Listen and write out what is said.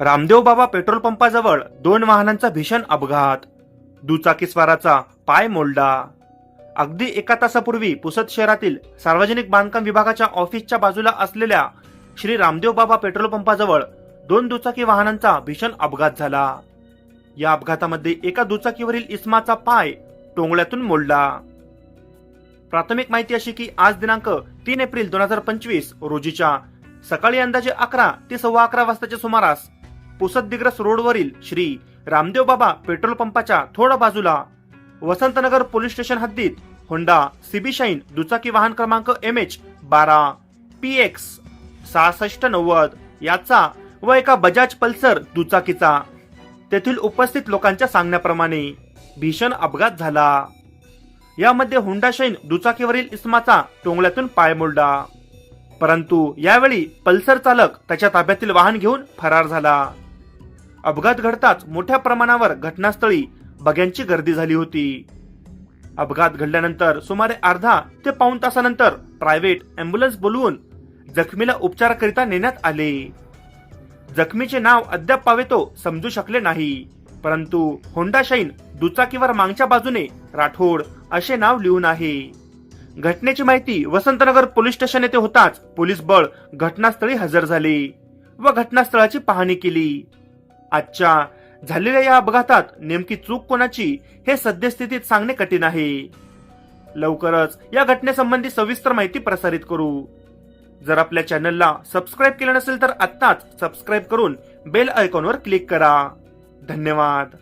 Ramdev Baba petrol पंपाजवळ दोन वाहनांचा भीषण अपघात. दुचाकीस्वाराचा पाय मोडला अगदी एका तासापूर्वी पुसद शहरातील सार्वजनिक बांधकाम विभागाच्या ऑफिसच्या बाजूला असलेल्या श्री रामदेव बाबा पेट्रोल पंपाजवळ दोन दुचाकी वाहनांचा भीषण अपघात झाला. या अपघातामध्ये एका दुचाकीवरील इस्माचा पाय टोंगळ्यातून मोडला. प्राथमिक माहिती अशी की आज दिनांक तीन एप्रिल दोन हजार पंचवीस रोजीच्या सकाळी अंदाजे अकरा ते सव्वा अकरा वाजताच्या सुमारास पुसददिग्रस रोडवरील श्री रामदेव बाबा पेट्रोल पंपाच्या थोडा बाजूला. वसंतनगर पोलीस स्टेशन हद्दीत होंडा सीबी शाईन दुचाकी वाहन क्रमांक एम एच बारा पी एक्स सहासष्ट नव्वद याचा व एका बजाज पल्सर दुचाकीचा. तेथील उपस्थित लोकांच्या सांगण्याप्रमाणे भीषण अपघात झाला. यामध्ये हुंडा शैन दुचाकीवरील इस्माचा टोंगल्यातून पाय मोडला. परंतु यावेळी पल्सर चालक त्याच्या ताब्यातील वाहन घेऊन फरार झाला. अपघात घडताच मोठ्या प्रमाणावर घटनास्थळी बग्यांची गर्दी झाली होती. अपघात घडल्यानंतर सुमारे अर्धा ते पाऊण तासानंतर प्रायव्हेट अँब्युलन्स बोलवून जखमीला उपचाराकरिता नेण्यात आले. जखमीचे नाव अद्याप पावेतो समजू शकले नाही. परंतु होंडा शाईन दुचाकीवर मागच्या बाजूने राठोड असे नाव लिहून आहे. घटनेची माहिती वसंतनगर पोलीस स्टेशन येथे होताच पोलीस बळ घटनास्थळी हजर झाले व घटनास्थळाची पाहणी केली. आजच्या झालेल्या या अपघातात नेमकी चूक कोणाची हे सद्यस्थितीत सांगणे कठीण आहे. लवकरच या घटनेसंबंधी सविस्तर माहिती प्रसारित करू. जर आपल्या चॅनलला सबस्क्राईब केलं नसेल तर आत्ताच सबस्क्राईब करून बेल आयकॉनवर क्लिक करा. धन्यवाद.